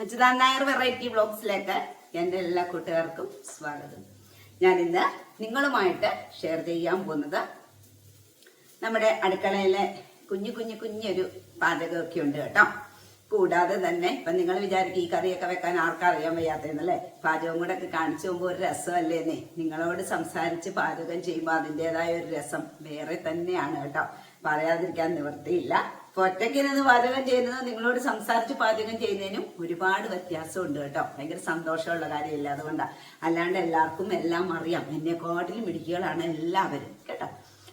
അച്യുതാൻ Nair variety ബ്ലോഗ്സിലേക്ക് എന്റെ എല്ലാ കൂട്ടുകാർക്കും സ്വാഗതം. ഞാൻ ഇന്ന് നിങ്ങളുമായിട്ട് ഷെയർ ചെയ്യാൻ പോകുന്നത് നമ്മുടെ അടുക്കളയിലെ കുഞ്ഞു കുഞ്ഞു കുഞ്ഞൊരു പാചകമൊക്കെ ഉണ്ട് കേട്ടോ. കൂടാതെ തന്നെ ഇപ്പൊ നിങ്ങൾ വിചാരിക്കും ഈ കറിയൊക്കെ വെക്കാൻ ആർക്കറിയാൻ വയ്യാത്തതെന്നല്ലേ? പാചകം കൂടെ ഒക്കെ കാണിച്ചു പോകുമ്പോൾ ഒരു രസമല്ലേന്നേ? നിങ്ങളോട് സംസാരിച്ച് പാചകം ചെയ്യുമ്പോൾ അതിന്റെതായ ഒരു രസം വേറെ തന്നെയാണ് കേട്ടോ. പറയാതിരിക്കാൻ നിവൃത്തിയില്ല. ഇപ്പൊ ഒറ്റയ്ക്ക് നിന്ന് പാചകം ചെയ്യുന്നതും നിങ്ങളോട് സംസാരിച്ച് പാചകം ചെയ്യുന്നതിനും ഒരുപാട് വ്യത്യാസമുണ്ട് കേട്ടോ. ഭയങ്കര സന്തോഷമുള്ള കാര്യമില്ല അതുകൊണ്ടാണ് അല്ലാണ്ട് എല്ലാവർക്കും എല്ലാം അറിയാം. എന്നെക്കാട്ടിലും മിടുക്കികളാണ് എല്ലാവരും കേട്ടോ.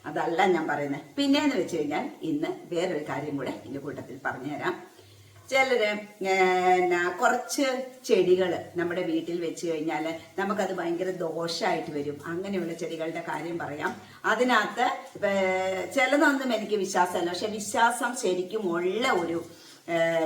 അതല്ല ഞാൻ പറയുന്നത് പിന്നെന്ന് വെച്ച് കഴിഞ്ഞാൽ ഇന്ന് വേറൊരു കാര്യം കൂടെ ഇതിന്റെ കൂട്ടത്തിൽ പറഞ്ഞുതരാം. ചിലര് കുറച്ച് ചെടികൾ നമ്മുടെ വീട്ടിൽ വെച്ച് കഴിഞ്ഞാൽ നമുക്കത് ഭയങ്കര ദോഷമായിട്ട് വരും. അങ്ങനെയുള്ള ചെടികളുടെ കാര്യം പറയാം. അതിനകത്ത് ചിലതൊന്നും എനിക്ക് വിശ്വാസമല്ല. പക്ഷെ വിശ്വാസം ശരിക്കും ഉള്ള ഒരു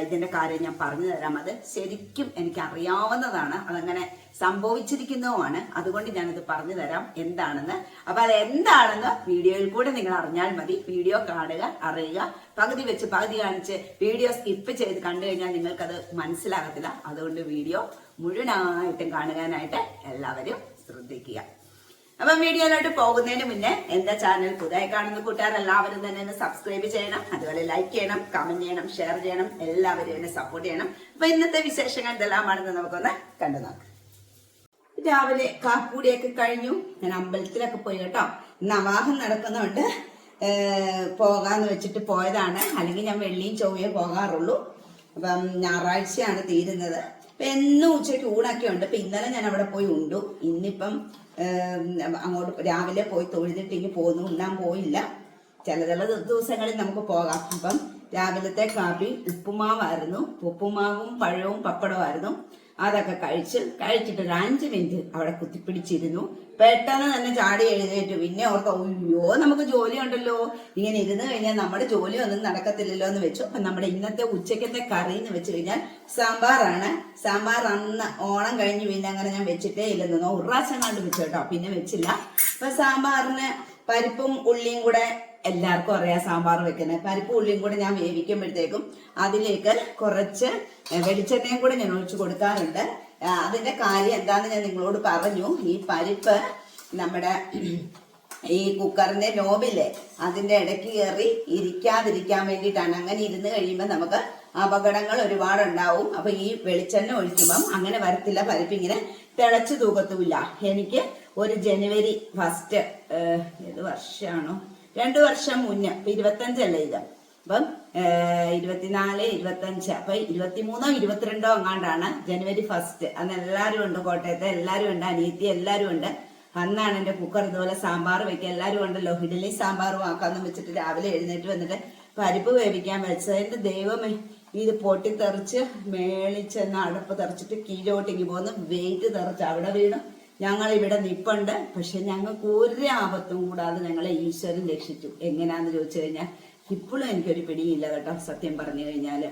ഇതിന്റെ കാര്യം ഞാൻ പറഞ്ഞു തരാം. അത് ശരിക്കും എനിക്ക് അറിയാവുന്നതാണ് അതങ്ങനെ സംഭവിച്ചിരിക്കുന്നതുമാണ്. അതുകൊണ്ട് ഞാനത് പറഞ്ഞു തരാം എന്താണെന്ന്. അപ്പൊ അത് എന്താണെന്ന് വീഡിയോയിൽ കൂടെ നിങ്ങൾ അറിഞ്ഞാൽ മതി. വീഡിയോ കാണുക അറിയുക. പകുതി വെച്ച് പകുതി കാണിച്ച് വീഡിയോ സ്കിപ്പ് ചെയ്ത് കണ്ടു കഴിഞ്ഞാൽ നിങ്ങൾക്കത് മനസ്സിലാകത്തില്ല. അതുകൊണ്ട് വീഡിയോ മുഴുവനായിട്ടും കാണുവാനായിട്ട് എല്ലാവരും ശ്രദ്ധിക്കുക. അപ്പം വീഡിയോയിലോട്ട് പോകുന്നതിന് മുന്നേ എന്റെ ചാനൽ പുതിയതായി കാണുന്ന കൂട്ടുകാർ എല്ലാവരും തന്നെ എന്നെ സബ്സ്ക്രൈബ് ചെയ്യണം. അതുപോലെ ലൈക്ക് ചെയ്യണം കമന്റ് ചെയ്യണം ഷെയർ ചെയ്യണം. എല്ലാവരും എന്നെ സപ്പോർട്ട് ചെയ്യണം. അപ്പൊ ഇന്നത്തെ വിശേഷങ്ങൾ എന്തെല്ലാമാണെന്ന് നമുക്കൊന്ന് കണ്ടു നോക്കാം. രാവിലെ കാപ്പൂടിയൊക്കെ കഴിഞ്ഞു. ഞാൻ അമ്പലത്തിലൊക്കെ പോയി കേട്ടോ. നവാഹം നടക്കുന്നുണ്ട് പോകാന്ന് വെച്ചിട്ട് പോയതാണ്. അല്ലെങ്കിൽ ഞാൻ വെള്ളിയും ചൊവ്വയും പോകാറുള്ളൂ. അപ്പം ഞായറാഴ്ചയാണ് തീരുന്നത്. അപ്പൊ എന്നും ഉച്ചയ്ക്ക് ഊണൊക്കെ ഉണ്ട്. അപ്പൊ ഇന്നലെ ഞാൻ അവിടെ പോയി ഉണ്ടു. ഇന്നിപ്പം അങ്ങോട്ട് രാവിലെ പോയി തൊഴുതിട്ട് ഇനി പോന്നു ഉണ്ണാൻ പോയില്ല. ചില ചില ദിവസങ്ങളിൽ നമുക്ക് പോകാം. അപ്പം രാവിലത്തെ കാപ്പി ഉപ്പുമാവായിരുന്നു. ഉപ്പുമാവും പഴവും പപ്പടമായിരുന്നു അതൊക്കെ കഴിച്ച് കഴിച്ചിട്ട് ഒരു അഞ്ച് മിനിറ്റ് അവിടെ കുത്തിപ്പിടിച്ചിരുന്നു. പെട്ടെന്ന് തന്നെ ചാടി എഴുന്നേറ്റു. പിന്നെ ഓർത്ത് അയ്യോ നമുക്ക് ജോലി ഉണ്ടല്ലോ. ഇങ്ങനെ ഇരുന്ന് കഴിഞ്ഞാൽ നമ്മുടെ ജോലി ഒന്നും നടക്കത്തില്ലല്ലോ എന്ന് വെച്ചു. അപ്പൊ നമ്മുടെ ഇന്നത്തെ ഉച്ചക്കത്തെ കറി എന്ന് വെച്ച് കഴിഞ്ഞാൽ സാമ്പാറാണ്. സാമ്പാർ അന്ന് ഓണം കഴിഞ്ഞ് പിന്നെ അങ്ങനെ ഞാൻ വെച്ചിട്ടേ ഇല്ലെന്നോ കണ്ട് കണ്ടു വെച്ചു കേട്ടോ. പിന്നെ വെച്ചില്ല. അപ്പൊ സാമ്പാറിന് പരിപ്പും ഉള്ളിയും കൂടെ എല്ലാവർക്കും അറിയാം സാമ്പാർ വെക്കുന്നത്. പരിപ്പ് ഉള്ളിയും കൂടെ ഞാൻ വേവിക്കുമ്പോഴത്തേക്കും അതിലേക്ക് കുറച്ച് വെളിച്ചെണ്ണയും കൂടെ ഞാൻ ഒഴിച്ചു കൊടുക്കാറുണ്ട്. അതിന്റെ കാര്യം എന്താണെന്ന് ഞാൻ നിങ്ങളോട് പറഞ്ഞു. ഈ പരിപ്പ് നമ്മുടെ ഈ കുക്കറിന്റെ നോബില്ലേ അതിന്റെ ഇടയ്ക്ക് കയറി ഇരിക്കാതിരിക്കാൻ വേണ്ടിയിട്ടാണ്. അങ്ങനെ ഇരുന്ന് കഴിയുമ്പോൾ നമുക്ക് അപകടങ്ങൾ ഒരുപാട് ഉണ്ടാവും അപ്പൊ ഈ വെളിച്ചെണ്ണ ഒഴിക്കുമ്പം അങ്ങനെ വരത്തില്ല പരിപ്പ് ഇങ്ങനെ തിളച്ചു തൂക്കത്തുമില്ല. എനിക്ക് ഒരു ജനുവരി ഫസ്റ്റ് ഏത് വർഷമാണോ? രണ്ടു വർഷം മുന്നേ അപ്പൊ ഇരുപത്തഞ്ചല്ലേ ഇത്? അപ്പം ഇരുപത്തിനാല് ഇരുപത്തഞ്ച് അപ്പൊ ഇരുപത്തിമൂന്നോ ഇരുപത്തിരണ്ടോ അങ്ങാണ്ടാണ് ജനുവരി ഫസ്റ്റ് അന്ന് എല്ലാവരും ഉണ്ട് കോട്ടയത്തെ എല്ലാവരും ഉണ്ട് അനിയത്തി എല്ലാവരും ഉണ്ട്. അന്നാണ് എന്റെ കുക്കർ ഇതുപോലെ സാമ്പാർ വെക്കുക. എല്ലാവരും ഉണ്ടല്ലോ ഇഡലി സാമ്പാറും ആക്കാന്ന് വെച്ചിട്ട് രാവിലെ എഴുന്നേറ്റ് വന്നിട്ട് പരിപ്പ് വേവിക്കാൻ വെച്ചതിന്റെ ദൈവമേ ഇത് പൊട്ടിത്തെറിച്ച് മേളിൽ ചെന്ന് അടുപ്പ് തെറിച്ചിട്ട് കീഴോട്ടിങ്ങി പോകുന്നു. വെയിറ്റ് തെറിച്ച് അവിടെ വീണു. ഞങ്ങൾ ഇവിടെ നിപ്പുണ്ട്. പക്ഷെ ഞങ്ങൾക്ക് ഒരു ആപത്തും കൂടാതെ ഞങ്ങളെ ഈശ്വരൻ രക്ഷിച്ചു. എങ്ങനെയാന്ന് ചോദിച്ചു കഴിഞ്ഞാൽ ഇപ്പോഴും എനിക്കൊരു പിടിയില്ല കേട്ടോ സത്യം പറഞ്ഞു കഴിഞ്ഞാൽ.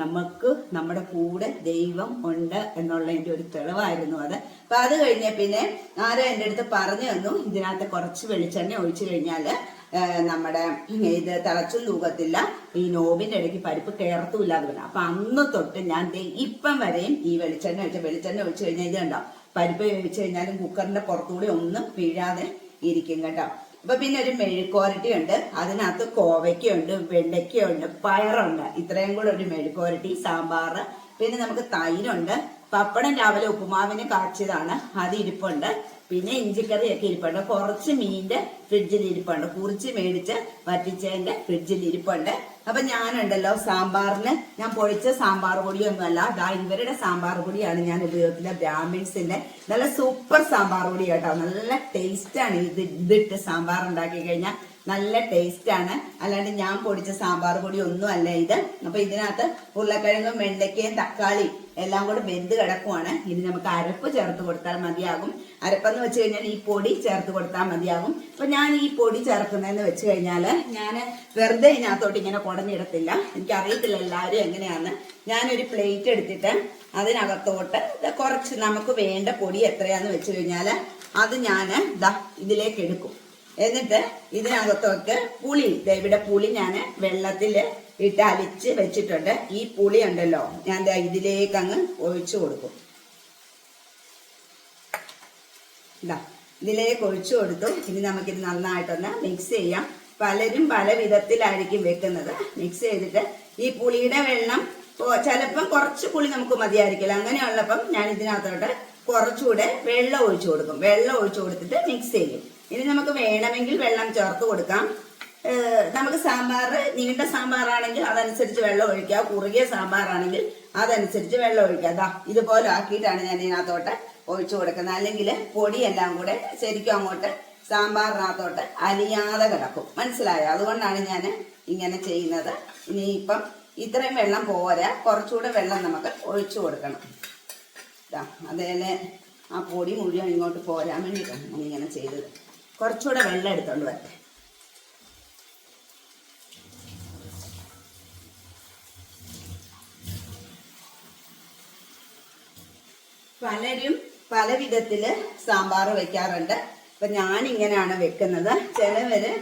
നമുക്ക് നമ്മുടെ കൂടെ ദൈവം ഉണ്ട് എന്നുള്ളതിന്റെ ഒരു തെളിവായിരുന്നു അത്. അപ്പൊ അത് കഴിഞ്ഞ പിന്നെ ആരോ എന്റെ അടുത്ത് പറഞ്ഞു തന്നു. ഇതിനകത്ത് കുറച്ച് വെളിച്ചെണ്ണ ഒഴിച്ചു കഴിഞ്ഞാൽ നമ്മുടെ ഇത് തിളച്ചും തൂക്കത്തില്ല. ഈ നോബിന്റെ ഇടയ്ക്ക് പരിപ്പ് കയറത്തുമില്ല അത് പറഞ്ഞു. അപ്പൊ അന്ന് തൊട്ട് ഞാൻ ഇപ്പം വരെയും ഈ വെളിച്ചെണ്ണ ഒഴിച്ച വെളിച്ചെണ്ണ ഒഴിച്ചു കഴിഞ്ഞാൽ ഇത് കണ്ടോ പരിപ്പ് വേവിച്ച് കഴിഞ്ഞാലും കുക്കറിന്റെ പുറത്തുകൂടി ഒന്നും വീഴാതെ ഇരിക്കും കേട്ടോ. അപ്പൊ പിന്നെ ഒരു മെഴുക്കോരട്ടി ഉണ്ട്. അതിനകത്ത് കോവയ്ക്കുണ്ട് വെണ്ടയ്ക്കുണ്ട് പയറുണ്ട്. ഇത്രയും കൂടെ ഒരു മെഴുക്കോരട്ടി സാമ്പാർ പിന്നെ നമുക്ക് തൈരുണ്ട്. പപ്പടം രാവിലെ ഉപ്പുമാവിന് കാച്ചിയതാണ്. അത് ഇരിപ്പുണ്ട്. പിന്നെ ഇഞ്ചിക്കറിയൊക്കെ ഇരിപ്പുണ്ട്. കുറച്ച് മീനിന്റെ ഫ്രിഡ്ജിൽ ഇരിപ്പുണ്ട്. കുറിച്ച് മേടിച്ച് വറ്റിച്ചതിന്റെ ഫ്രിഡ്ജിൽ ഇരിപ്പുണ്ട്. അപ്പൊ ഞാനുണ്ടല്ലോ സാമ്പാറിന്. ഞാൻ പൊഴിച്ച സാമ്പാർ പൊടിയൊന്നുമല്ല. ദാ ഇവരുടെ സാമ്പാർ പൊടിയാണ് ഞാൻ ഉപയോഗിക്കുന്നത് ബ്രാഹ്മിൺസിന്റെ നല്ല സൂപ്പർ സാമ്പാർ പൊടി കേട്ടോ നല്ല ടേസ്റ്റ് ആണ് ഇത്. ഇതിട്ട് സാമ്പാർ ഉണ്ടാക്കി കഴിഞ്ഞാൽ നല്ല ടേസ്റ്റ് ആണ്. അല്ലാണ്ട് ഞാൻ പൊടിച്ച സാമ്പാർ പൊടി ഒന്നും അല്ല ഇത്. അപ്പൊ ഇതിനകത്ത് ഉരുളക്കിഴങ്ങും വെണ്ടയ്ക്കയും തക്കാളി എല്ലാം കൂടെ വെന്ത് കിടക്കുവാണ്. ഇനി നമുക്ക് അരപ്പ് ചേർത്ത് കൊടുത്താൽ മതിയാകും. അരപ്പെന്ന് വെച്ച് കഴിഞ്ഞാൽ ഈ പൊടി ചേർത്ത് കൊടുത്താൽ മതിയാകും. അപ്പൊ ഞാൻ ഈ പൊടി ചേർക്കുന്നതെന്ന് വെച്ച് കഴിഞ്ഞാൽ ഞാൻ വെറുതെ ഇതിനകത്തോട്ട് ഇങ്ങനെ കുടഞ്ഞിടത്തില്ല. എനിക്കറിയത്തില്ല എല്ലാവരും എങ്ങനെയാണ്. ഞാനൊരു പ്ലേറ്റ് എടുത്തിട്ട് അതിനകത്തോട്ട് കുറച്ച് നമുക്ക് വേണ്ട പൊടി എത്രയാന്ന് വെച്ച് കഴിഞ്ഞാൽ അത് ഞാൻ ദാ ഇതിലേക്ക് എടുക്കും. എന്നിട്ട് ഇതിനകത്തൊക്കെ പുളി. ഇവിടെ പുളി ഞാൻ വെള്ളത്തിൽ ഇട്ട് അലിച്ച് വെച്ചിട്ടുണ്ട്. ഈ പുളി ഉണ്ടല്ലോ ഞാൻ ഇതിലേക്ക് അങ്ങ് ഒഴിച്ചു കൊടുക്കും. ഇതാ ഇതിലേക്ക് ഒഴിച്ചു കൊടുത്തു. ഇനി നമുക്കിത് നന്നായിട്ടൊന്ന് മിക്സ് ചെയ്യാം. പലരും പല വിധത്തിലായിരിക്കും വെക്കുന്നത്. മിക്സ് ചെയ്തിട്ട് ഈ പുളിയുടെ വെള്ളം ചിലപ്പം കുറച്ച് പുളി നമുക്ക് മതിയായിരിക്കില്ല. അങ്ങനെയുള്ളപ്പം ഞാൻ ഇതിനകത്തോട്ട് കുറച്ചുകൂടെ വെള്ളം ഒഴിച്ചു കൊടുക്കും. വെള്ളം ഒഴിച്ചു കൊടുത്തിട്ട് മിക്സ് ചെയ്യും. ഇനി നമുക്ക് വേണമെങ്കിൽ വെള്ളം ചേർത്ത് കൊടുക്കാം. നമുക്ക് സാമ്പാർ നീണ്ട സാമ്പാറാണെങ്കിൽ അതനുസരിച്ച് വെള്ളം ഒഴിക്കുക. കുറുകിയ സാമ്പാറാണെങ്കിൽ അതനുസരിച്ച് വെള്ളം ഒഴിക്കുക. അതാ ഇതുപോലെ ആക്കിയിട്ടാണ് ഞാൻ ഇതിനകത്തോട്ട് ഒഴിച്ചു കൊടുക്കുന്നത്. അല്ലെങ്കിൽ പൊടിയെല്ലാം കൂടെ ശരിക്കും അങ്ങോട്ട് സാമ്പാറിനകത്തോട്ട് അലിയാതെ കിടക്കും. മനസ്സിലായോ? അതുകൊണ്ടാണ് ഞാൻ ഇങ്ങനെ ചെയ്യുന്നത്. ഇനി ഇനിയിപ്പം ഇത്രയും വെള്ളം പോരാ. കുറച്ചുകൂടെ വെള്ളം നമുക്ക് ഒഴിച്ചു കൊടുക്കണം. അതേപോലെ ആ പൊടി മുഴുവൻ ഇങ്ങോട്ട് പോരാൻ വേണ്ടിയിട്ടാണ് ഞാൻ ഇങ്ങനെ ചെയ്തത്. കുറച്ചുകൂടെ വെള്ളം എടുത്തോണ്ട് വരട്ടെ. പലരും പല വിധത്തിൽ സാമ്പാർ വെക്കാറുണ്ട്. ഇപ്പൊ ഞാൻ ഇങ്ങനെയാണ് വെക്കുന്നത്. ചിലവര്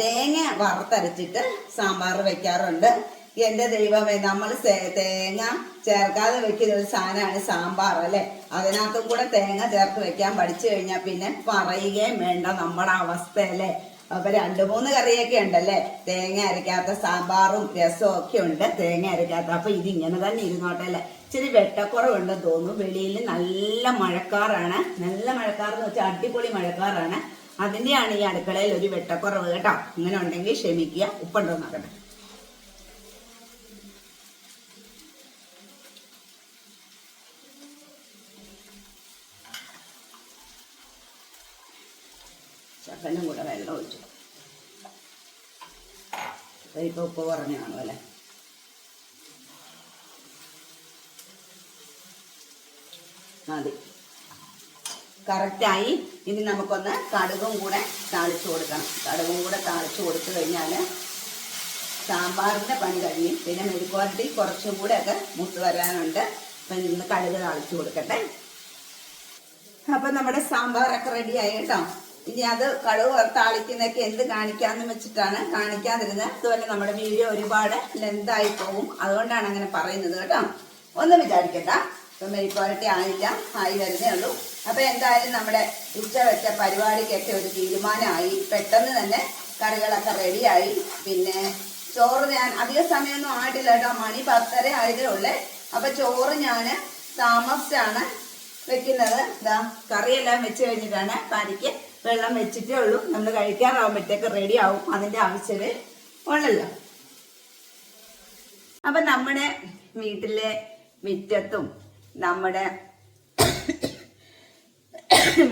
തേങ്ങ വറുത്തരച്ചിട്ട് സാമ്പാർ വെക്കാറുണ്ട്. എന്റെ ദൈവമേ നമ്മൾ തേങ്ങ ചേർക്കാതെ വെക്കുന്ന ഒരു സാധനമാണ് സാമ്പാർ അല്ലെ? അതിനകത്തും കൂടെ തേങ്ങ ചേർത്ത് വെക്കാൻ പഠിച്ചു കഴിഞ്ഞാൽ പിന്നെ പറയുകയും വേണ്ട നമ്മുടെ അവസ്ഥ അല്ലേ? അപ്പൊ രണ്ടു മൂന്ന് കറിയൊക്കെ ഉണ്ടല്ലേ? തേങ്ങ അരക്കാത്ത സാമ്പാറും രസവും ഒക്കെ ഉണ്ട് തേങ്ങ അരക്കാത്ത. അപ്പൊ ഇതിങ്ങനെ തന്നെ ഇരുന്നോട്ടെ അല്ലേ? ഇച്ചിരി വെട്ടക്കുറവുണ്ടെന്ന് തോന്നുന്നു. വെളിയിൽ നല്ല മഴക്കാറാണ്. നല്ല മഴക്കാറെന്ന് വെച്ചാൽ അടിപൊളി മഴക്കാറാണ്. അതിന്റെയാണ് ഈ അടുക്കളയിൽ ഒരു വെട്ടക്കുറവ് കേട്ടോ? ഇങ്ങനെ ഉണ്ടെങ്കിൽ ക്ഷമിക്കുക. ഉപ്പുണ്ടോ നോക്കട്ടെ. ശകലം കൂടെ വെള്ളം ഒഴിച്ചു. ഇപ്പൊ ഉപ്പ് പറഞ്ഞാണോ അല്ലേ? മതി. കറക്റ്റായി ഇനി നമുക്കൊന്ന് കടുകും കൂടെ താളിച്ചു കൊടുക്കണം. കടുകും കൂടെ താളിച്ചു കൊടുത്തു കഴിഞ്ഞാൽ സാമ്പാറിന്റെ പണി കഴിയും പിന്നെ മെഴുക്കുവരട്ടി കുറച്ചും കൂടെ ഒക്കെ മുത്ത് വരാനുണ്ട്. അപ്പം ഇന്ന് കടുക് താളിച്ചു കൊടുക്കട്ടെ. അപ്പൊ നമ്മുടെ സാമ്പാറൊക്കെ റെഡിയായി കേട്ടോ. ഇനി അത് കടുവ് താളിക്കുന്നൊക്കെ എന്ത് കാണിക്കാന്ന് വെച്ചിട്ടാണ് കാണിക്കാതിരുന്നത്. അതുപോലെ നമ്മുടെ വീഡിയോ ഒരുപാട് ലെന്തായി പോകും. അതുകൊണ്ടാണ് അങ്ങനെ പറയുന്നത് കേട്ടോ. ഒന്നും വിചാരിക്കണ്ട. ഇപ്പൊ മെഴുക്കുവരട്ടി ആയില്ല. ആയി വരുന്നേ ഉള്ളൂ. അപ്പൊ എന്തായാലും നമ്മുടെ ഉച്ച വെച്ച പരിപാടിക്കൊക്കെ ഒരു തീരുമാനമായി. പെട്ടെന്ന് തന്നെ കറികളൊക്കെ റെഡിയായി. പിന്നെ ചോറ് ഞാൻ അധിക സമയമൊന്നും ആയിട്ടില്ല കേട്ടോ. മണി പത്തര ആയതേ ഉള്ളേ. അപ്പൊ ചോറ് ഞാൻ താമസിച്ചാണ് വെക്കുന്നത്. ഇതാ കറിയെല്ലാം വെച്ച് കഴിഞ്ഞിട്ടാണ് പരിക്ക് വെള്ളം വെച്ചിട്ടേ ഉള്ളൂ. നമ്മൾ കഴിക്കാറാവുമ്പോഴത്തേക്ക് റെഡി ആവും അതിന്റെ ആവശ്യമേ ഉള്ളല്ലോ അപ്പൊ നമ്മുടെ വീട്ടിലെ മുറ്റത്തും നമ്മുടെ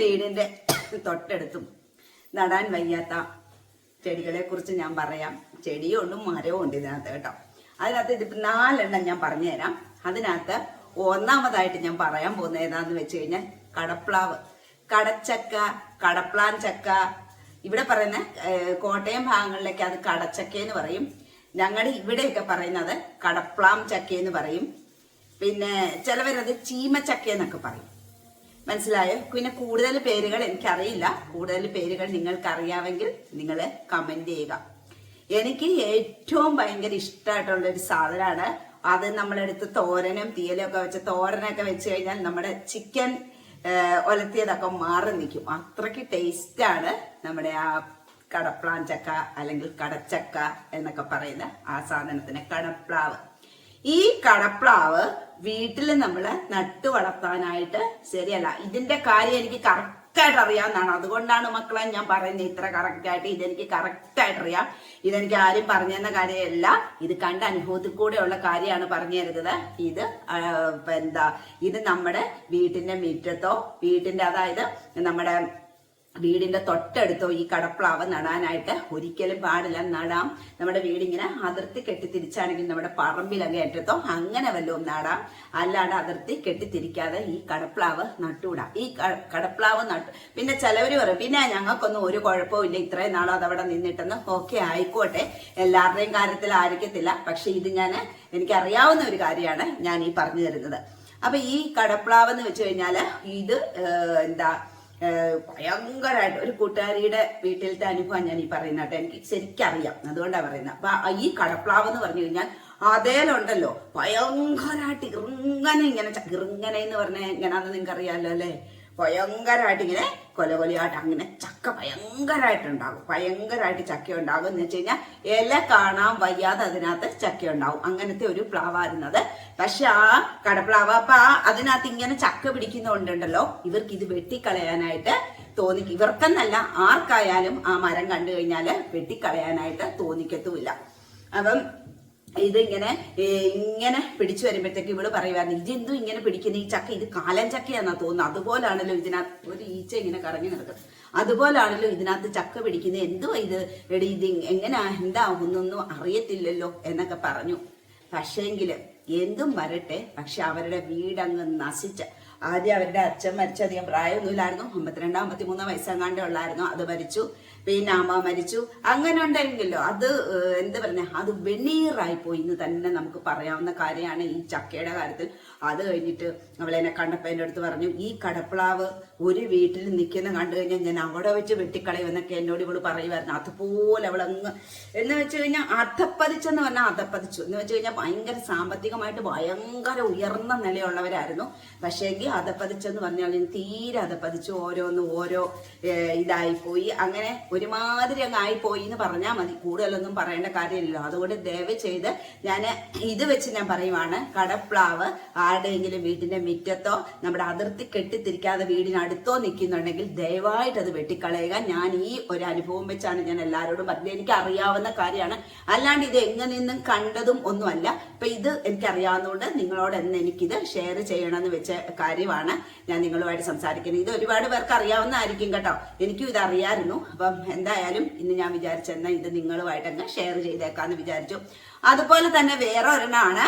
വീടിന്റെ തൊട്ടടുത്തും നടാൻ വയ്യാത്ത ചെടികളെ കുറിച്ച് ഞാൻ പറയാം. ചെടിയും മരവും ഉണ്ട് ഇതിനകത്ത് കേട്ടോ. അതിനകത്ത് ഇതിപ്പോ നാലെണ്ണം ഞാൻ പറഞ്ഞുതരാം. അതിനകത്ത് ഒന്നാമതായിട്ട് ഞാൻ പറയാൻ പോകുന്ന ഏതാന്ന് വെച്ച് കഴിഞ്ഞാൽ കടപ്ലാവ്. കടച്ചക്ക കടപ്ലാൻ ചക്ക. ഇവിടെ പറയുന്ന കോട്ടയം ഭാഗങ്ങളിലേക്ക് അത് കടച്ചക്ക എന്ന് പറയും. ഞങ്ങളുടെ ഇവിടെയൊക്കെ പറയുന്നത് കടപ്ലാം ചക്ക എന്ന് പറയും. പിന്നെ ചിലവരത് ചീമച്ചക്ക എന്നൊക്കെ പറയും. മനസ്സിലായോ? പിന്നെ കൂടുതൽ പേരുകൾ എനിക്കറിയില്ല. കൂടുതൽ പേരുകൾ നിങ്ങൾക്ക് അറിയാമെങ്കിൽ നിങ്ങൾ കമന്റ് ചെയ്യുക. എനിക്ക് ഏറ്റവും ഭയങ്കര ഇഷ്ടമായിട്ടുള്ള ഒരു സാധനമാണ് അത് നമ്മളെടുത്ത് തോരനും തീയലും ഒക്കെ വെച്ച് തോരനൊക്കെ വെച്ച് കഴിഞ്ഞാൽ നമ്മുടെ ചിക്കൻ ഒലത്തിയതൊക്കെ മാറി നിൽക്കും. അത്രയ്ക്ക് ടേസ്റ്റാണ് നമ്മുടെ ആ കടപ്ലാൻ ചക്ക അല്ലെങ്കിൽ കടച്ചക്ക എന്നൊക്കെ പറയുന്ന ആ സാധനത്തിന് കടപ്ലാവ്. ഈ കടപ്ലാവ് വീട്ടിൽ നമ്മൾ നട്ടു വളർത്താനായിട്ട് ശരിയല്ല. ഇതിന്റെ കാര്യം എനിക്ക് കറക്റ്റായിട്ട് അറിയാമെന്നാണ് അതുകൊണ്ടാണ് മക്കളെ ഞാൻ പറയുന്നത് ഇത്ര കറക്റ്റായിട്ട് ഇതെനിക്ക് കറക്റ്റായിട്ട് അറിയാം ഇതെനിക്ക് ആരും പറഞ്ഞു തന്ന കാര്യമല്ല. ഇത് കണ്ട അനുഭവത്തിൽ കൂടെയുള്ള കാര്യമാണ് പറഞ്ഞു തരുന്നത് ഇത് എന്താ ഇത് നമ്മുടെ വീട്ടിന്റെ മുറ്റത്തോ വീട്ടിന്റെ അതായത് നമ്മുടെ വീടിന്റെ തൊട്ടടുത്തോ ഈ കടപ്ലാവ് നടാനായിട്ട് ഒരിക്കലും പാടില്ല. നടാം. നമ്മുടെ വീടിങ്ങനെ അതിർത്തി കെട്ടിത്തിരിച്ചാണെങ്കിൽ നമ്മുടെ പറമ്പിലൊക്കെ ഏറ്റത്തോ അങ്ങനെ വല്ലതും നടാം. അല്ലാണ്ട് അതിർത്തി കെട്ടിത്തിരിക്കാതെ ഈ കടപ്ലാവ് നട്ടൂടാം. ഈ കടപ്ലാവ് നട്ടു പിന്നെ ചിലവര് പറയും പിന്നെ ഞങ്ങൾക്കൊന്നും ഒരു കുഴപ്പവും ഇല്ല. ഇത്രയും നാളും അതവിടെ നിന്നിട്ടെന്ന് ഓക്കെ ആയിക്കോട്ടെ. എല്ലാവരുടെയും കാര്യത്തിൽ ആയിരിക്കത്തില്ല. പക്ഷെ ഇത് ഞാൻ എനിക്കറിയാവുന്ന ഒരു കാര്യമാണ് ഞാൻ ഈ പറഞ്ഞു തരുന്നത്. അപ്പൊ ഈ കടപ്ലാവ് എന്ന് വെച്ച് കഴിഞ്ഞാൽ ഇത് എന്താ ഭയങ്കരമായിട്ട് ഒരു കൂട്ടുകാരിയുടെ വീട്ടിലത്തെ അനുഭവം ഞാൻ ഈ പറയുന്ന കേട്ടോ. എനിക്ക് ശരിക്കറിയാം. അതുകൊണ്ടാണ് പറയുന്നത് അപ്പൊ ഈ കടപ്ലാവ് എന്ന് പറഞ്ഞു കഴിഞ്ഞാൽ അതേലുണ്ടല്ലോ. ഭയങ്കരമായിട്ട് ഇറുങ്ങനെ ഇങ്ങനെ ഇറങ്ങനെ എന്ന് പറഞ്ഞാൽ എങ്ങനെയാണെന്ന് നിങ്ങൾക്ക് അറിയാമല്ലോ അല്ലേ? ഭയങ്കരമായിട്ട് ഇങ്ങനെ കൊല കൊലയായിട്ട് അങ്ങനെ ചക്ക ഭയങ്കരമായിട്ടുണ്ടാകും ഭയങ്കരമായിട്ട് ചക്ക ഉണ്ടാകും എന്ന് വെച്ച് കഴിഞ്ഞാൽ ഇല കാണാൻ വയ്യാതെ അതിനകത്ത് ചക്ക ഉണ്ടാവും അങ്ങനത്തെ ഒരു പ്ലാവായിരുന്നത്. പക്ഷെ ആ കടപ്ലാവ് അപ്പൊ ആ അതിനകത്ത് ഇങ്ങനെ ചക്ക പിടിക്കുന്നതുകൊണ്ടുണ്ടല്ലോ ഇവർക്ക് ഇത് വെട്ടിക്കളയാനായിട്ട് തോന്നി ഇവർക്കെന്നല്ല ആർക്കായാലും ആ മരം കണ്ടു കഴിഞ്ഞാൽ വെട്ടിക്കളയാനായിട്ട് തോന്നിക്കത്തുമില്ല. അപ്പം ഇതിങ്ങനെ ഇങ്ങനെ പിടിച്ചു വരുമ്പോഴത്തേക്ക് ഇവൾ പറയുമായിരുന്നു ഇതെന്തു ഇങ്ങനെ പിടിക്കുന്ന? ഈ ചക്ക ഇത് കാലൻ ചക്കയാന്നാ തോന്നുന്നത് അതുപോലാണല്ലോ ഇതിനകത്ത് ഒരു ഈച്ച ഇങ്ങനെ കറങ്ങി നടക്കുന്നത്. അതുപോലാണല്ലോ ഇതിനകത്ത് ചക്ക പിടിക്കുന്നത് എന്തുവാ ഇത്? എടി ഇത് എങ്ങനെയാ എന്താകുന്നൊന്നും അറിയത്തില്ലല്ലോ എന്നൊക്കെ പറഞ്ഞു. പക്ഷേങ്കിൽ എന്തും വരട്ടെ. പക്ഷെ അവരുടെ വീടങ്ങ് നശിച്ച. ആദ്യം അവരുടെ അച്ഛൻ മരിച്ച അധികം പ്രായമൊന്നുമില്ലായിരുന്നു. അമ്പത്തിരണ്ടാം അമ്പത്തിമൂന്നാം വയസ്സെങ്ങാണ്ടേ ഉള്ളായിരുന്നു. അത് മരിച്ചു പിന്നെ അമ്മ മരിച്ചു. അങ്ങനെ ഉണ്ടെങ്കിലോ അത് എന്ത് പറയുക അത് വെണ്ണീറായി പോയി എന്ന് തന്നെ നമുക്ക് പറയാവുന്ന കാര്യമാണ് ഈ ചക്കയുടെ കാര്യത്തിൽ. അത് കഴിഞ്ഞിട്ട് അവളെന്നെ കണ്ടപ്പോൾ അടുത്ത് പറഞ്ഞു ഈ കടപ്ലാവ് ഒരു വീട്ടിൽ നിൽക്കുന്ന കണ്ടു കഴിഞ്ഞാൽ ഞാൻ അവിടെ വെച്ച് വെട്ടിക്കളയുമെന്നൊക്കെ എന്നോട് ഇവൾ പറയുമായിരുന്നു. അതുപോലെ അവളങ്ങ് എന്ന് വെച്ച് കഴിഞ്ഞാൽ അധപ്പതിച്ചെന്ന് പറഞ്ഞാൽ അധപ്പതിച്ചു. എന്ന് വെച്ച് കഴിഞ്ഞാൽ ഭയങ്കര സാമ്പത്തികമായിട്ട് ഭയങ്കര ഉയർന്ന നിലയുള്ളവരായിരുന്നു. പക്ഷേങ്കിൽ അധപ്പതിച്ചെന്ന് പറഞ്ഞാൽ തീരെ അധപ്പതിച്ചു. ഓരോന്ന് ഓരോ ഇതായിപ്പോയി. അങ്ങനെ ഒരുമാതിരി അങ്ങ് ആയിപ്പോയി എന്ന് പറഞ്ഞാൽ മതി. കൂടുതലൊന്നും പറയേണ്ട കാര്യമില്ലല്ലോ. അതുകൊണ്ട് ദയവ് ചെയ്ത് ഞാൻ ഇത് വെച്ച് ഞാൻ പറയുവാണ്. കടപ്ലാവ് ആരുടെയെങ്കിലും വീട്ടിന്റെ മുറ്റത്തോ നമ്മുടെ അതിർത്തി കെട്ടിത്തിരിക്കാതെ വീടിനടുത്തോ നിൽക്കുന്നുണ്ടെങ്കിൽ ദയവായിട്ട് അത് വെട്ടിക്കളയുക. ഞാൻ ഈ ഒരു അനുഭവം വെച്ചാണ് ഞാൻ എല്ലാവരോടും പറഞ്ഞത്. എനിക്ക് അറിയാവുന്ന കാര്യമാണ്. അല്ലാണ്ട് ഇത് എങ്ങനെ നിന്നും കണ്ടതും ഒന്നുമല്ല. അപ്പൊ ഇത് എനിക്ക് അറിയാവുന്നതുകൊണ്ട് നിങ്ങളോട് എന്ന് എനിക്കിത് ഷെയർ ചെയ്യണമെന്ന് വെച്ച കാര്യമാണ് ഞാൻ നിങ്ങളുമായിട്ട് സംസാരിക്കുന്നത്. ഇത് ഒരുപാട് പേർക്ക് അറിയാവുന്നതായിരിക്കും കേട്ടോ. എനിക്കും ഇത് അറിയാമായിരുന്നു അപ്പം എന്തായാലും ഇന്ന് ഞാൻ വിചാരിച്ചെന്നാൽ ഇത് നിങ്ങളുമായിട്ട് അങ്ങ് ഷെയർ ചെയ്തേക്കാന്ന് വിചാരിച്ചു. അതുപോലെ തന്നെ വേറെ ഒരെണ്ണമാണ്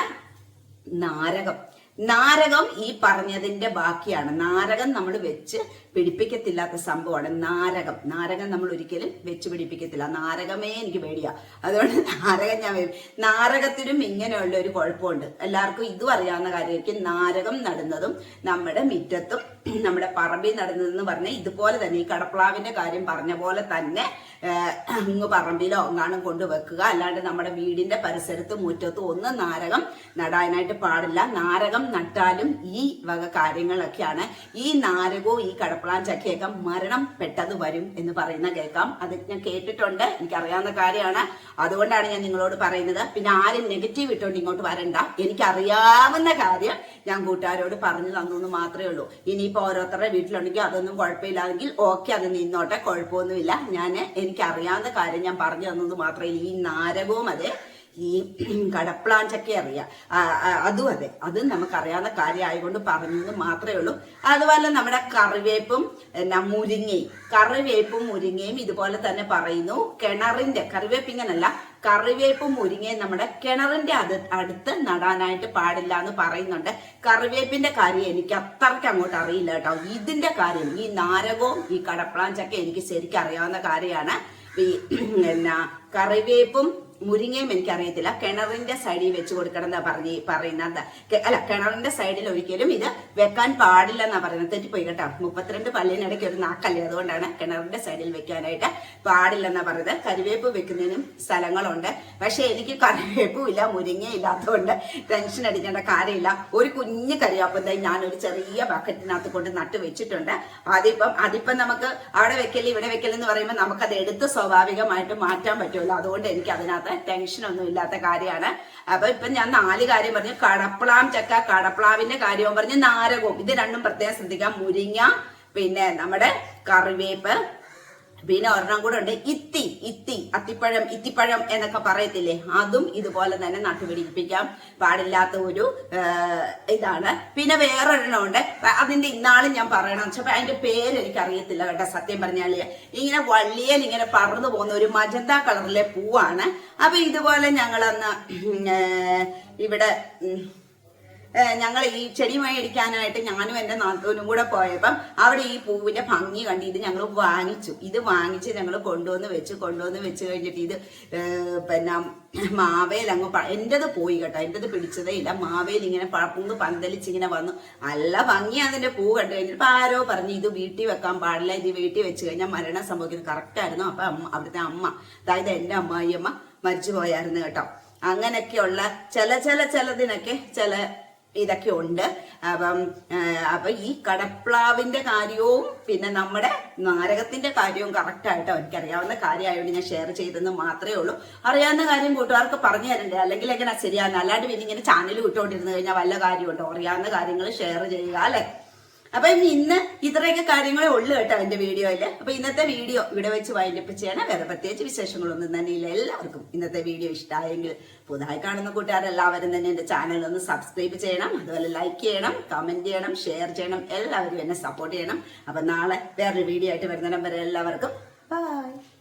നാരകം. നാരകം ഈ പറഞ്ഞതിന്റെ ബാക്കിയാണ്. നാരകം നമ്മൾ വെച്ച് പിടിപ്പിക്കത്തില്ലാത്ത സംഭവമാണ് നാരകം. നാരകം നമ്മൾ ഒരിക്കലും വെച്ച് പിടിപ്പിക്കത്തില്ല. നാരകമേ എനിക്ക് പേടിയാ. അതുകൊണ്ട് നാരകം ഞാൻ നാരകത്തിനും ഇങ്ങനെയുള്ള ഒരു കുഴപ്പമുണ്ട്. എല്ലാവർക്കും ഇതും അറിയാവുന്ന കാര്യമായിരിക്കും. നാരകം നടുന്നതും നമ്മുടെ മിറ്റത്തും നമ്മുടെ പറമ്പിൽ നടുന്നതെന്ന് പറഞ്ഞാൽ ഇതുപോലെ തന്നെ ഈ കടപ്ലാവിന്റെ കാര്യം പറഞ്ഞ പോലെ തന്നെ ഇങ്ങ് പറമ്പിലോ എങ്ങാനും കൊണ്ടുവെക്കുക അല്ലാണ്ട് നമ്മുടെ വീടിന്റെ പരിസരത്ത് മുറ്റത്തും ഒന്നും നാരകം നടാനായിട്ട് പാടില്ല. നാരകം നട്ടാലും ഈ വക കാര്യങ്ങളൊക്കെയാണ് ഈ നാരകവും ഈ കടപ്പളാൻ ചക്കിയേക്കാം മരണം പെട്ടത് വരും എന്ന് പറയുന്ന കേൾക്കാം. അത് ഞാൻ കേട്ടിട്ടുണ്ട് എനിക്കറിയാവുന്ന കാര്യമാണ്. അതുകൊണ്ടാണ് ഞാൻ നിങ്ങളോട് പറയുന്നത്. പിന്നെ ആരും നെഗറ്റീവ് ഇട്ടുകൊണ്ട് ഇങ്ങോട്ട് വരണ്ട. എനിക്കറിയാവുന്ന കാര്യം ഞാൻ കൂട്ടുകാരോട് പറഞ്ഞു തന്നു എന്ന് മാത്രമേ ഉള്ളൂ. ഇനിയിപ്പോൾ ഓരോരുത്തരുടെ വീട്ടിലുണ്ടെങ്കിൽ അതൊന്നും കുഴപ്പമില്ലാതെങ്കിൽ ഓക്കെ അത് നിന്നോട്ടെ കുഴപ്പമൊന്നുമില്ല. ഞാൻ എനിക്കറിയാവുന്ന കാര്യം ഞാൻ പറഞ്ഞു തന്നത് മാത്രമേ ഈ നാരകവും അതെ ഈ കടപ്ലാൻ ചക്ക അറിയാം അതും അതെ. അതും നമുക്കറിയാവുന്ന കാര്യമായതുകൊണ്ട് പറഞ്ഞത് മാത്രമേ ഉള്ളൂ. അതുപോലെ നമ്മുടെ കറിവേപ്പും എന്നാ മുരിങ്ങയും. കറിവേപ്പും മുരിങ്ങയും ഇതുപോലെ തന്നെ പറയുന്നു. കിണറിന്റെ കറിവേപ്പ് ഇങ്ങനല്ല. കറിവേപ്പും മുരിങ്ങയും നമ്മുടെ കിണറിന്റെ അത് അടുത്ത് നടാനായിട്ട് പാടില്ല എന്ന് പറയുന്നുണ്ട്. കറിവേപ്പിന്റെ കാര്യം എനിക്ക് അത്രയ്ക്ക് അങ്ങോട്ട് അറിയില്ല കേട്ടോ. ഇതിന്റെ കാര്യം ഈ നാരകവും ഈ കടപ്ലാൻ ചക്ക എനിക്ക് ശരിക്കും അറിയാവുന്ന കാര്യമാണ്. ഈ എന്നാ കറിവേപ്പും മുരിങ്ങയും എനിക്കറിയത്തില്ല. കിണറിന്റെ സൈഡിൽ വെച്ച് കൊടുക്കണം എന്നാ പറഞ്ഞ് പറയുന്നത്. അല്ല കിണറിന്റെ സൈഡിൽ ഒരിക്കലും ഇത് വെക്കാൻ പാടില്ല എന്നാ പറയുന്നത്. തെറ്റിപ്പോയി കേട്ടോ. മുപ്പത്തിരണ്ട് പല്ലിനിടയ്ക്ക് ഒരു നാക്കല്ലേ? അതുകൊണ്ടാണ് കിണറിന്റെ സൈഡിൽ വെക്കാനായിട്ട് പാടില്ലെന്നാ പറയുന്നത്. കരുവേപ്പ് വെക്കുന്നതിനും സ്ഥലങ്ങളുണ്ട്. പക്ഷെ എനിക്ക് കറിവേപ്പും ഇല്ല മുരിങ്ങയും ഇല്ലാത്തതുകൊണ്ട് ടെൻഷൻ അടിക്കേണ്ട കാര്യമില്ല. ഒരു കുഞ്ഞു ഞാൻ ഒരു ചെറിയ ബക്കറ്റിനകത്ത് കൊണ്ട് നട്ട് വെച്ചിട്ടുണ്ട്. അതിപ്പം അതിപ്പം നമുക്ക് അവിടെ വെക്കൽ ഇവിടെ വെക്കലെന്ന് പറയുമ്പോൾ നമുക്കത് എടുത്ത് സ്വാഭാവികമായിട്ട് മാറ്റാൻ പറ്റുമല്ലോ. അതുകൊണ്ട് എനിക്ക് അതിനകത്ത് ടെൻഷൻ ഒന്നും ഇല്ലാത്ത കാര്യമാണ്. അപ്പൊ ഇപ്പൊ ഞാൻ നാല് കാര്യം പറഞ്ഞു. കടപ്പ്ളാം ചക്ക കടപ്പ്ളാവിന്റെ കാര്യവും പറഞ്ഞു. നാരകവും. ഇത് രണ്ടും പ്രത്യേകം ശ്രദ്ധിക്കാം. മുരിങ്ങ പിന്നെ നമ്മുടെ കറിവേപ്പ്. പിന്നെ ഒരെണ്ണം കൂടെ ഉണ്ട്. ഇത്തി ഇത്തി അത്തിപ്പഴം ഇത്തിപ്പഴം എന്നൊക്കെ പറയത്തില്ലേ? അതും ഇതുപോലെ തന്നെ നട്ടുപിടിപ്പിക്കാൻ പാടില്ലാത്ത ഒരു ഇതാണ്. പിന്നെ വേറൊരെണ്ണം ഉണ്ട്. അതിന്റെ ഇന്നാളും ഞാൻ പറയണം. വെച്ചപ്പോ അതിന്റെ പേര് എനിക്ക് അറിയത്തില്ല കേട്ടോ സത്യം പറഞ്ഞാൽ. ഇങ്ങനെ വള്ളിയിൽ ഇങ്ങനെ പറന്നു പോകുന്ന ഒരു മജന്ത കളറിലെ പൂവാണ്. അപ്പൊ ഇതുപോലെ ഞങ്ങളന്ന് ഇവിടെ ഞങ്ങൾ ഈ ചെടി മേടിക്കാനായിട്ട് ഞാനും എന്റെ നാത്തൂനും കൂടെ പോയപ്പം അവിടെ ഈ പൂവിന്റെ ഭംഗി കണ്ട് ഇത് ഞങ്ങൾ വാങ്ങിച്ചു. ഇത് വാങ്ങിച്ച് ഞങ്ങൾ കൊണ്ടുവന്ന് വെച്ച് കൊണ്ടുവന്ന് വെച്ച് കഴിഞ്ഞിട്ട് ഇത് പിന്നെ മാവേൽ അങ്ങ് എന്റെത് പോയി കേട്ടോ. എന്റെത് പിടിച്ചതേ ഇല്ല. മാവേൽ ഇങ്ങനെ പടർന്ന് പന്തലിച്ച് ഇങ്ങനെ വന്നു. നല്ല ഭംഗിയാണ് അതിന്റെ പൂ കണ്ടു കഴിഞ്ഞിട്ട് ആരോ പറഞ്ഞു ഇത് വീട്ടിൽ വെക്കാൻ പാടില്ല. ഇത് വീട്ടിൽ വെച്ച് കഴിഞ്ഞാൽ മരണം സംഭവിക്കുന്നത് കറക്റ്റ് ആയിരുന്നു. അപ്പൊ അമ്മ അവിടുത്തെ അമ്മ അതായത് എന്റെ അമ്മായിയമ്മ മരിച്ചു പോയായിരുന്നു കേട്ടോ. അങ്ങനെയൊക്കെയുള്ള ചില ചില ചിലതിനൊക്കെ ചില ഇതൊക്കെ ഉണ്ട്. അപ്പം അപ്പൊ ഈ കടപ്ലാവിന്റെ കാര്യവും പിന്നെ നമ്മുടെ നാരകത്തിന്റെ കാര്യവും കറക്റ്റായിട്ട് അവർക്ക് എനിക്കറിയാവുന്ന കാര്യമായതുകൊണ്ട് ഞാൻ ഷെയർ ചെയ്തെന്ന് മാത്രമേ ഉള്ളൂ. അറിയാവുന്ന കാര്യം കൂട്ടുകാർക്ക് പറഞ്ഞു തരണ്ടേ? അല്ലെങ്കിൽ എങ്ങനെ ശരിയാണ് അല്ലാണ്ട് പിന്നെ ഇങ്ങനെ ചാനൽ വിട്ടുകൊണ്ടിരുന്നു കഴിഞ്ഞാൽ വല്ല കാര്യമുണ്ടോ? അറിയാവുന്ന കാര്യങ്ങൾ ഷെയർ ചെയ്യുക അല്ലെ? അപ്പൊ ഇനി ഇന്ന് ഇത്രയൊക്കെ കാര്യങ്ങളെ ഉള്ളു കേട്ടോ എന്റെ വീഡിയോയിൽ. അപ്പൊ ഇന്നത്തെ വീഡിയോ ഇവിടെ വെച്ച് വൈൻഡപ്പ് ചെയ്യണം. വേറെ പ്രത്യേകിച്ച് വിശേഷങ്ങളൊന്നും തന്നെ ഇല്ല എല്ലാവർക്കും ഇന്നത്തെ വീഡിയോ ഇഷ്ടമായെങ്കിൽ പുതുതായി കാണുന്ന കൂട്ടുകാരെല്ലാവരും തന്നെ എന്റെ ചാനൽ ഒന്ന് സബ്സ്ക്രൈബ് ചെയ്യണം. അതുപോലെ ലൈക്ക് ചെയ്യണം കമന്റ് ചെയ്യണം ഷെയർ ചെയ്യണം. എല്ലാവരും എന്നെ സപ്പോർട്ട് ചെയ്യണം. അപ്പൊ നാളെ വേറൊരു വീഡിയോ ആയിട്ട് വരുന്നിടം വരെ എല്ലാവർക്കും ബൈ